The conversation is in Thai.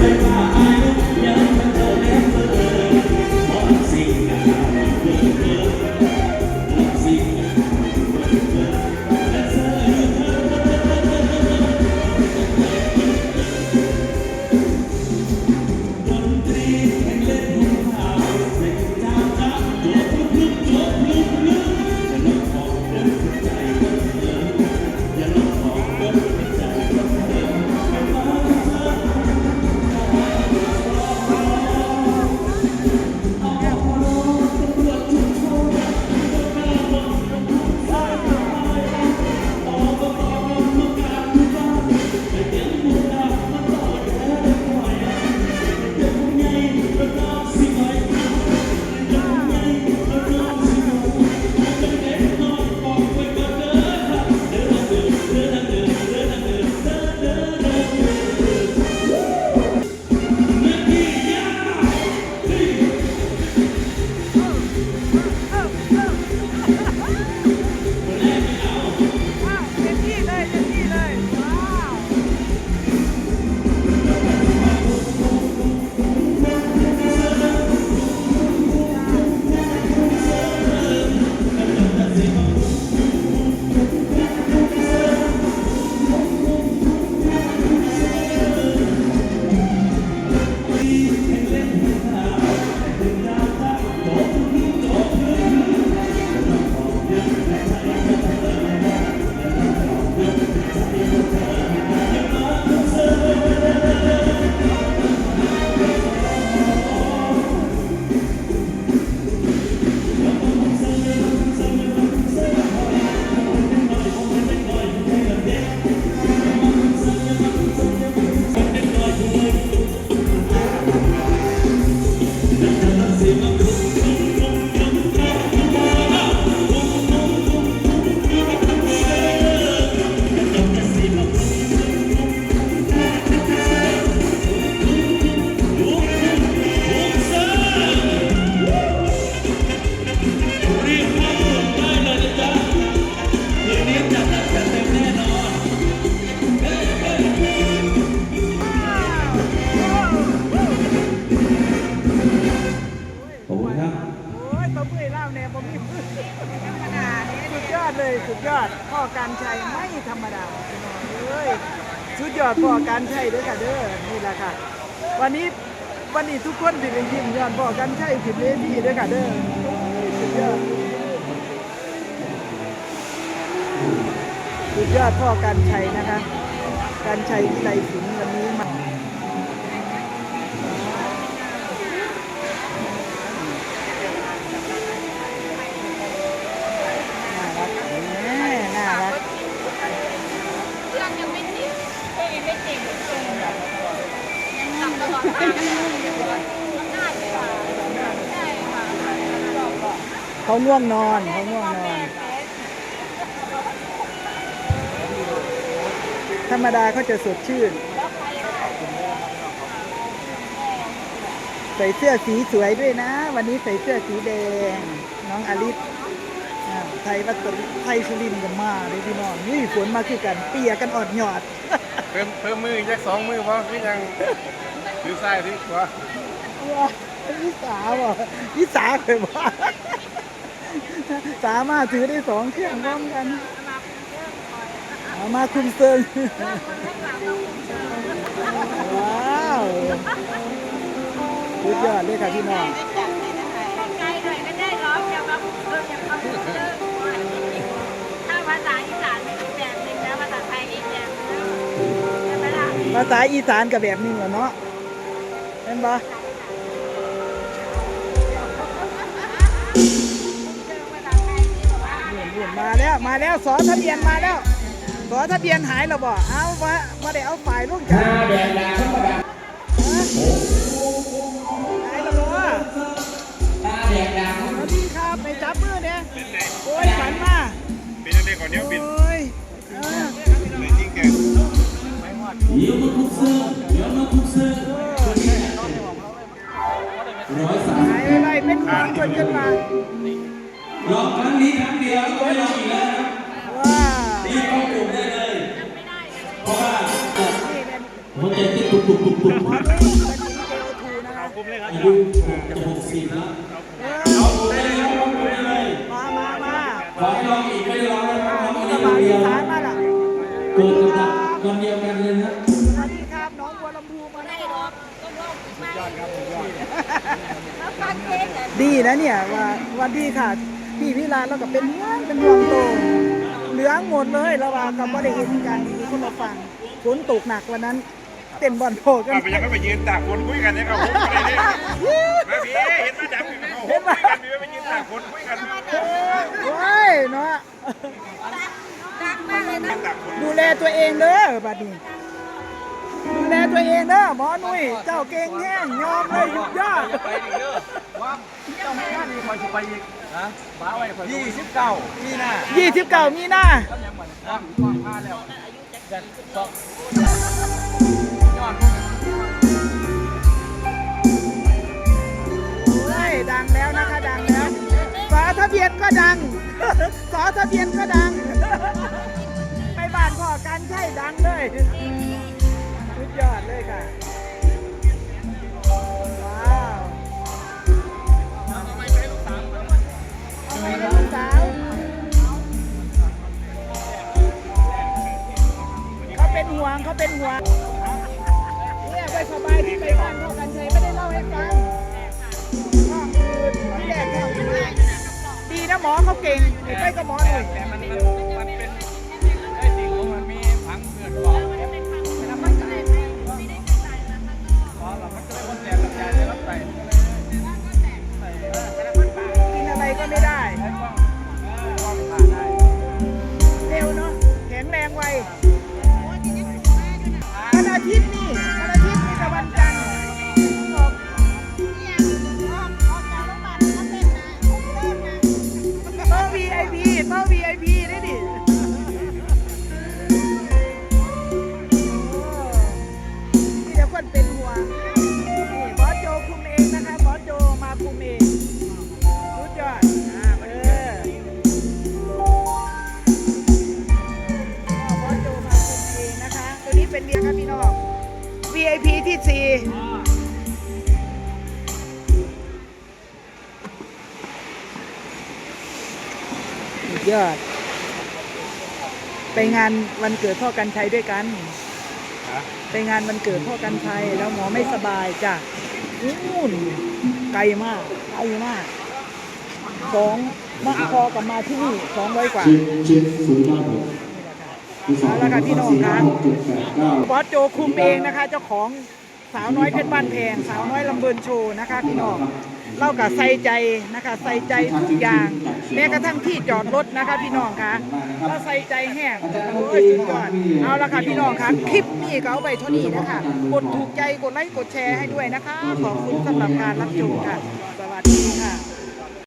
ว้ แน่ผมมีมือสุดยอดเลยสุดยอดพ่อการชัยไม่ธรรมดาพี่น้องเอ้ยสุดยอดพ่อการชัยเด้อค่ะเด้อนี่แหละค่ะ วันนี้วันนี้ทุกคนที่ได้ยิ้มยอนพ่อการชัยขึ้นเวทีเด้อค่ะเด้อสุดยอดสุดยอดพ่อการชัยนะคะ การชัยวิไลศิลป์วันนี้มา น่ารักแหมน่ารัก เรื่องยังไม่ติดก็ยังไม่ติดยังทำตลอดทางได้เลยค่ะใช่ค่ะ เขาง่วงนอนเขาง่วงนอน ธรรมดาเขาจะสดชื่น ใส่เสื้อสีสวยด้วยนะ วันนี้ใส่เสื้อสีแดง น้องอลิศอ่าไทยวัตไทยสุรินทร์กันมาเลยพี่น้องนี่ฝนมาคือกันเปียกันอดหยอด เพิ่มเพิ่มมือแยกสองมือเพราะพี่ยังถือซ้ายที่ขวาว้าวิสาบ่วิสาเคยว่า สามารถถือได้สองเครื่องพร้อมกันเอามาคุมเซิงว้าวสุดยอดเลยค่ะพี่น้องไกลหน่อยก็ได้ร้องอย่ามาเพิ่มอย่ามาเพิ่มถ้าภาษาอีสานเป็นอีกแบบหนึ่งนะภาษาไทยอีกแบบนึงใช่ไหมล่ะภาษาอีสานกับแบบนี้เหรอเนาะเห็นปะ มาแล้วมาแล้วสอทะเบียนมาแล้วสอทะเบียนหายแล้วบ่เอามามาได้เอาฝ่ายลูกกันหายแล้วบ่สวัสดีครับไปจับมือเนี่ยโอ้ยฝันมาเป็นยังไงก่อนเนี้ยบินโอ้ยเออเลยยิ่งแก่เดี๋ยวมาคุกเซิร์เดี๋ยวมาคุกเซิร์ร้อยสามหายไปเลยเป็นความคนขึ้นมา ลองครั้งนี้ครั้งเดียวก็ไม่ลองอีกแล้วนะครับว้ารีบเข้ากลุ่มได้เลย เพราะว่านี่เนี่ยหัวใจเต้นตุตุบตุบตุบหมอนุ้ยเป็นหญิงเจโอทูนะคะอายุจะหกสิบแล้วเอเอาอได้เลยครับเอาได้เลยมามามาขอให้ลองอีกไม่ได้ลองนะครับลองสอีกบายเดีอียวสานมาล่ะเกิดกับดักวันเดียวกันเลยนะสวัสดีครับน้องบัวลำพูมาได้ได้หรอกก็ลองอีกไหมแล้วฟังเพลงแต่ดีนะเนี่ยว่าวันดีค่ะ พี่พิลาแล้วก็เป็นห่วงเป็นห่วงโตเหลืองหมดเลยระหว่างกับว่าได้เห็นกันมีคนมาฟังฝนตกหนักวันนั้น เต้นบอลโผล่กัน ไปยังไม่ไปยืนตากฝนคุยกันเนี่ยครับผมไมาพี่เห็นมาดับอยู่เขาคุยกันมีไปยืนตากฝนคุยกันโอ้ยเนาะรักมากเลยนะดูแลตัวเองเด้อบัดนี้ดูแลตัวเองเด้อหมอนุ่ยเจ้าเก่งแห้งยอมเลยหยุดยอด ยี่สิบเก้ามีหน้ายี่สิบเก้ามีหน้าโอ้ยดังแล้วนะคะดังแล้วฝาทะเบียนก็ดังฝาทะเบียนก็ดัง ไปบ้านพ่อกันใช่ดังเลยสุดยอดเลยค่ะ หมอเขาเก่งไอ้ไปกับหมอหน่อย 24ยอด ไปงานวันเกิดพ่อกันชัยด้วยกันไปงานวันเกิดพ่อกันชัยแล้วหมอไม่สบายจ้ะนู่นไกลมากไกลมากสองมาพอกับมาที่นี่สองร้อยกว่าแล้วค่ะพี่น้องคะบอสโจคุมเองนะคะ เจ้าของ สาวน้อยเพชรบ้านแพงสาวน้อยลำเบินโชว์นะคะพี่น้องเล่ากับใส่ใจนะคะใส่ใจทุกอย่าง แม้กระทั่งที่จอดรถนะคะ พี่น้องคะเราใส่ใจแห้งโอ้ยสุดยอดเอาละค่ะพี่น้องคะคลิปนี้ก็เอาไปเท่านี้นะคะกดถูกใจกดไลค์กดแชร์ให้ด้วยนะคะ ขอบคุณสำหรับการรับชมค่ะ สวัสดีค่ะ